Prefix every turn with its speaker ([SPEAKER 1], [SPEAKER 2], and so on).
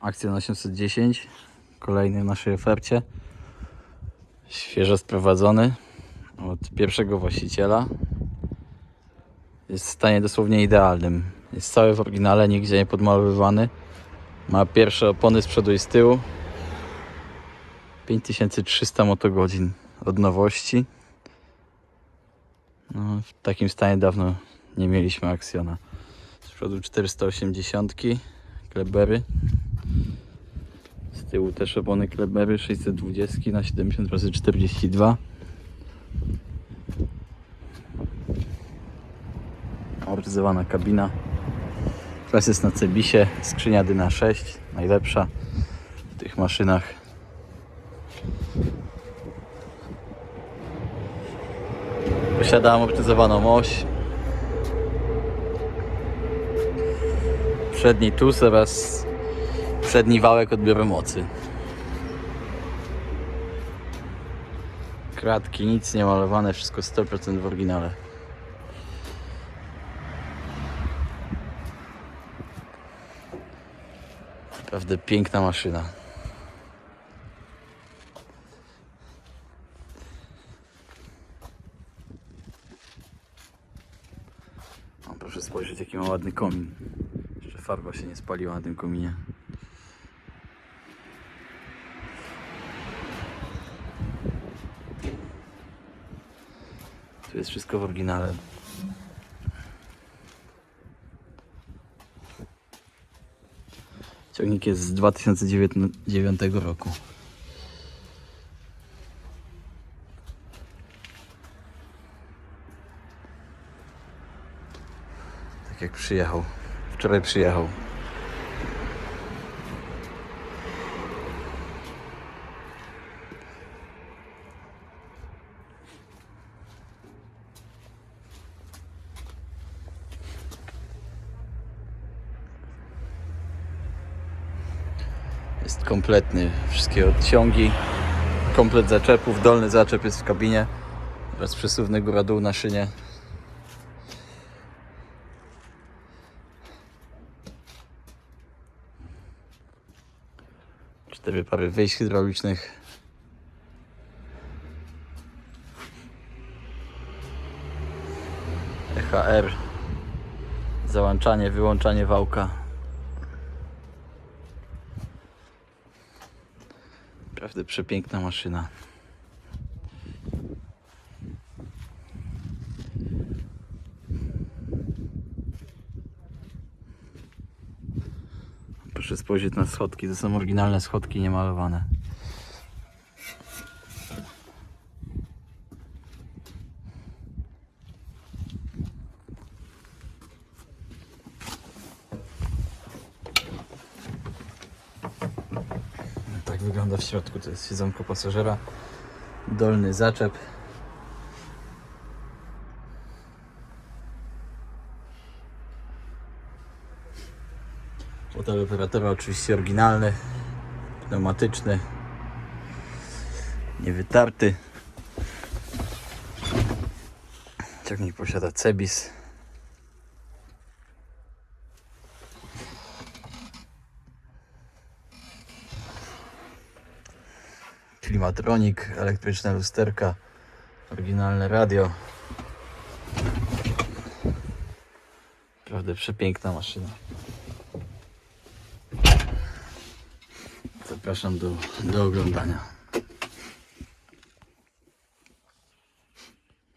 [SPEAKER 1] Akcja na 810. Kolejny w naszej ofercie. Świeżo sprowadzony od pierwszego właściciela. Jest w stanie dosłownie idealnym. Jest cały w oryginale, nigdzie nie podmalowywany. Ma pierwsze opony z przodu i z tyłu. 5300 motogodzin od nowości. No, w takim stanie dawno nie mieliśmy Aksjona. Z przodu 480 Klebery. Tyłu też opony Klebery 620 na 70 razy 42. Amortyzowana kabina. Teraz jest na Cebisie. Skrzynia Dyna 6. Najlepsza w tych maszynach. Posiada amortyzowaną oś. Przedni tus oraz przedni wałek odbioru mocy. Kratki, nic nie malowane, wszystko 100% w oryginale. Naprawdę piękna maszyna. O, proszę spojrzeć jaki ma ładny komin. Jeszcze farba się nie spaliła na tym kominie. Tu jest wszystko w oryginale. Ciągnik jest z 2009 roku. Tak jak przyjechał. Wczoraj przyjechał. Jest kompletny. Wszystkie odciągi. Komplet zaczepów. Dolny zaczep jest w kabinie. Oraz przesuwny góra-dół na szynie. Cztery pary wyjść hydraulicznych. EHR. Załączanie, wyłączanie wałka. Naprawdę przepiękna maszyna. Proszę spojrzeć na schodki. To są oryginalne schodki, niemalowane. Tak wygląda w środku. To jest siedzonko pasażera. Dolny zaczep. Fotel operatora oczywiście oryginalny, pneumatyczny, niewytarty. Ciągnik posiada Cebis. Klimatronik, elektryczne lusterka, oryginalne radio. Naprawdę przepiękna maszyna. Zapraszam do, do oglądania.